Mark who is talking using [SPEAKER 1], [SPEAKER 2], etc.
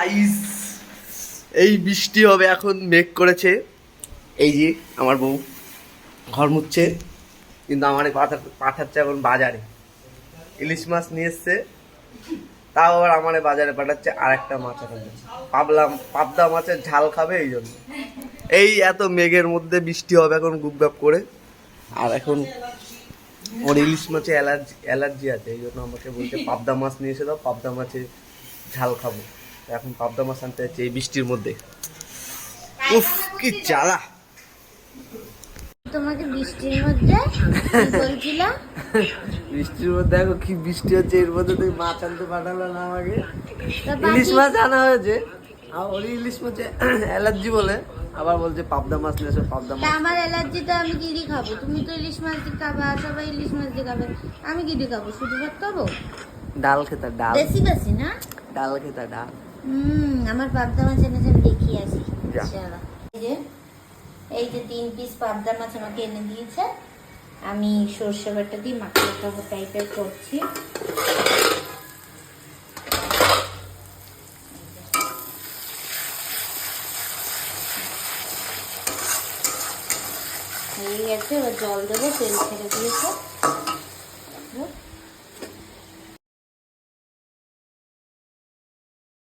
[SPEAKER 1] Guys এই বৃষ্টি হবে এখন, মেঘ করেছে। এই যে আমার বউ ঘর মুচ্ছে কিন্তু আমার পাঠাচ্ছে এখন বাজারে। ইলিশ মাছ নিয়ে এসছে, তাও আবার আমার বাজারে পাঠাচ্ছে আর একটা মাছ আনার পাবলাম পাবদা মাছের ঝাল খাবে এই জন্য। এই এত মেঘের মধ্যে বৃষ্টি হবে এখন গুপগাপ করে। আর এখন ওর ইলিশ মাছে অ্যালার্জি অ্যালার্জি আছে, এই জন্য আমাকে বলছে, পাবদা মাছ নিয়ে এসে দাও, পাবদা মাছে ঝাল খাব। এখন পাবদা মাছ আনতে যাচ্ছে এই বৃষ্টির মধ্যে। উফ কি জ্বালা।
[SPEAKER 2] তোমাকে বৃষ্টির মধ্যে কি বলছিল?
[SPEAKER 1] বৃষ্টির মধ্যে দেখো কি বৃষ্টি হচ্ছে এর মধ্যে তুমি মাছ আনতে পাঠালো না আমাকে। ইলিশ মাছ আনা হয়েছে। আর ওর ইলিশ মাছে অ্যালার্জি বলে। আবার বলছে পাবদা মাছ নিয়ে এসো পাবদা মাছ।
[SPEAKER 2] আমার অ্যালার্জি তো আমি কি দিয়ে খাব। তুমি তো ইলিশ মাছ দিয়ে খাবা সবাই ইলিশ মাছ দিয়ে খাবে। আমি কি দিয়ে খাব শুধু ভাত খাব?
[SPEAKER 1] ডাল খেতা ডাল।
[SPEAKER 2] বেশি বেশি না?
[SPEAKER 1] ডাল খেতা ডাল।
[SPEAKER 2] হুম আমার পাবদা মাছ এনেছে আমি দেখিয়ে আসি এই যে এই যে তিন পিস পাবদা মাছ আমাকে এনে দিয়েছে আমি সর্ষে বাটা দিয়ে মাখিয়ে খাব টাইপের করছি। হয়ে গেছে এবার জল দেবো তেল ছেড়ে দিয়েছে।